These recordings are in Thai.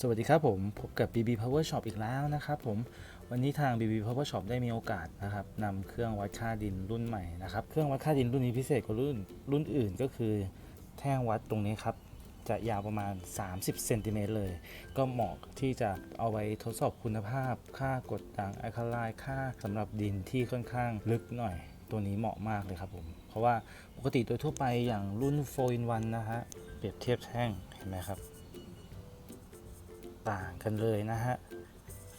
สวัสดีครับผมพบกับ BB Power Shop อีกแล้วนะครับผมวันนี้ทาง BB Power Shop ได้มีโอกาสนะครับนำเครื่องวัดค่าดินรุ่นใหม่นะครับเครื่องวัดค่าดินรุ่นนี้พิเศษกว่ารุ่นรุ่นอื่นก็คือ แท่งวัดตรงนี้ครับจะยาวประมาณ 30เซนติเมตรเลย ก็เหมาะที่จะเอาไว้ทดสอบคุณภาพ ค่ากดด่างไอคาไลค่าสำหรับดินที่ค่อนข้างลึกหน่อย ตัวนี้เหมาะมากเลยครับผมเพราะว่าปกติโดยทั่วไปอย่างรุ่น4 in 1นะฮะเปรียบเทียบแท่งเห็นไหมครับ ต่างกันเลยนะฮะ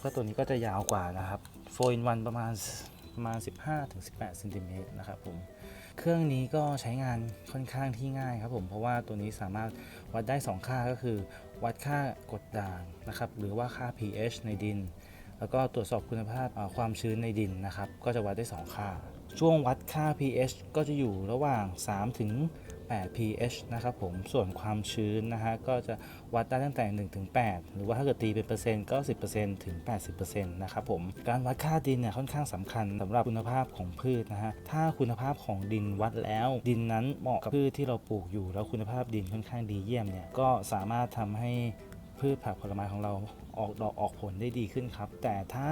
ก็ตัวนี้ก็จะยาวกว่านะครับ4 in 1ประมาณประมาณ 15-18เซนติเมตรนะครับผมเครื่องนี้ก็ใช้งานค่อนข้างที่ง่ายครับผมเพราะว่าตัวนี้สามารถวัดได้ 2 ค่าก็คือ วัดค่ากดด่างนะครับหรือว่าค่า pH ในดิน แล้วก็ตรวจสอบคุณภาพความชื้นในดินนะครับ ก็จะวัดได้ 2 ค่า ช่วงวัดค่า pH ก็จะอยู่ระหว่าง 3 ถึง 8 pH นะครับผม ส่วนความชื้นนะฮะก็จะวัดได้ตั้งแต่ 1 ถึง 8 หรือว่าถ้าเกิดตีเป็นเปอร์เซ็นต์ก็ 10%ถึง 80%นะครับผม การวัดค่าดินเนี่ยค่อนข้างสำคัญสำหรับคุณภาพของพืชนะฮะ ถ้าคุณภาพของดินวัดแล้ว ดินนั้นเหมาะกับพืชที่เราปลูกอยู่ แล้วคุณภาพดินค่อนข้างดีเยี่ยมเนี่ยก็สามารถทำให้ พืชผักผลไม้ของเราออกดอกออกผลได้ดีขึ้นครับ แต่ถ้า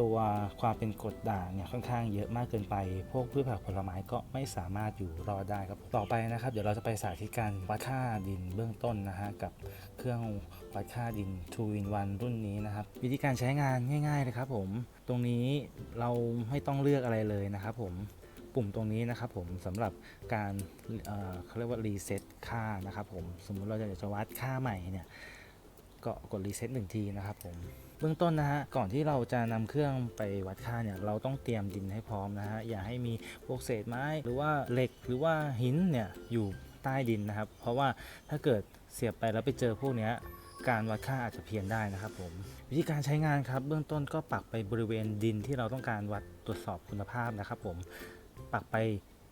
ตัวความเป็นกรดด่างเนี่ยค่อนข้างเยอะมากเกินไป พวกพืชผักผลไม้ก็ไม่สามารถอยู่รอดได้ครับ ต่อไปนะครับ เดี๋ยวเราจะไปสาธิตการวัดค่าดินเบื้องต้นนะฮะกับเครื่องวัดค่าดิน 2 in 1รุ่นนี้นะครับ วิธีการใช้งานง่ายๆเลยครับผม ตรงนี้เราไม่ต้องเลือกอะไรเลยนะครับผมปุ่มตรงนี้นะครับผมสำหรับการเเขาเรียกว่ารีเซ็ตค่านะครับผมสมมุติเราอยากจะวัดค่าใหม่เนี่ย ก็กดรีเซ็ตหนึ่งทีนะครับผมเบื้องต้นนะฮะก่อนที่เราจะนำเครื่องไปวัดค่าเนี่ยเราต้องเตรียมดินให้พร้อมนะฮะอย่าให้มีพวกเศษไม้หรือว่าเหล็กหรือว่าหินเนี่ยอยู่ใต้ดินนะครับ เพราะว่าถ้าเกิดเสียบไปแล้วไปเจอพวกเนี้ยการวัดค่าอาจจะเพี้ยนได้นะครับผมวิธีการใช้งานครับ เบื้องต้นก็ปักไปบริเวณดินที่เราต้องการวัดตรวจสอบคุณภาพนะครับ ผมปักไป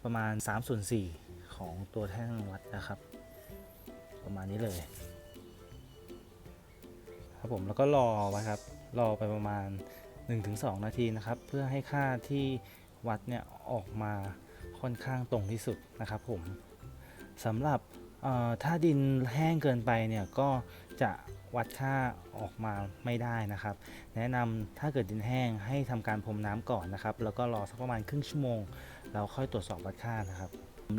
ประมาณ3ส่วน4ของตัวแท่งวัดนะครับ ประมาณนี้เลย ครับผมแล้วก็รอไว้ครับรอไปประมาณ 1-2 นาทีนะครับ เพื่อให้ค่าที่วัดเนี่ยออกมาค่อนข้างตรงที่สุดนะครับผมสำหรับถ้าดินแห้งเกินไปเนี่ยก็จะวัดค่าออกมาไม่ได้นะครับ แนะนำถ้าเกิดดินแห้งให้ทำการพรมน้ำก่อนนะครับ แล้วก็รอสักประมาณครึ่งชั่วโมงแล้วค่อยตรวจสอบวัดค่านะครับ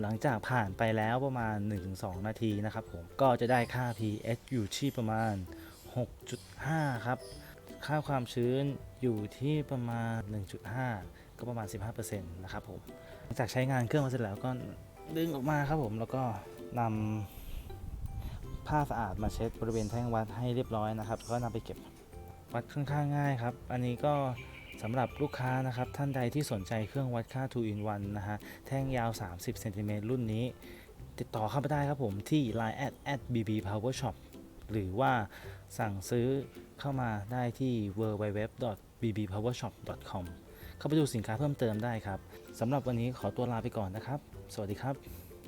หลังจากผ่านไปแล้วประมาณ 1-2 นาทีนะครับผมก็จะได้ค่า pH อยู่ที่ประมาณ 6.5 ครับ ค่าความชื้นอยู่ที่ประมาณ 1.5 ก็ประมาณ 15%นะครับผม หลังจากใช้งานเครื่องมาเสร็จแล้วก็ดึงออกมาครับผม แล้วก็นำผ้าสะอาดมาเช็ดบริเวณแท่งวัดให้เรียบร้อยนะครับแล้วก็นำไปเก็บวัดค่อนข้างง่ายครับ อันนี้ก็สำหรับลูกค้านะครับ ท่านใดที่สนใจเครื่องวัดค่า 2 in 1 นะฮะ แท่งยาว 30เซนติเมตรรุ่นนี้ ติดต่อเข้าไปได้ครับผมที่ line at at bb power shop หรือว่าสั่งซื้อเข้ามาได้ที่ www.bbpowershop.com เข้าไปดูสินค้าเพิ่มเติมได้ครับสำหรับวันนี้ขอตัวลาไปก่อนนะครับ สวัสดีครับ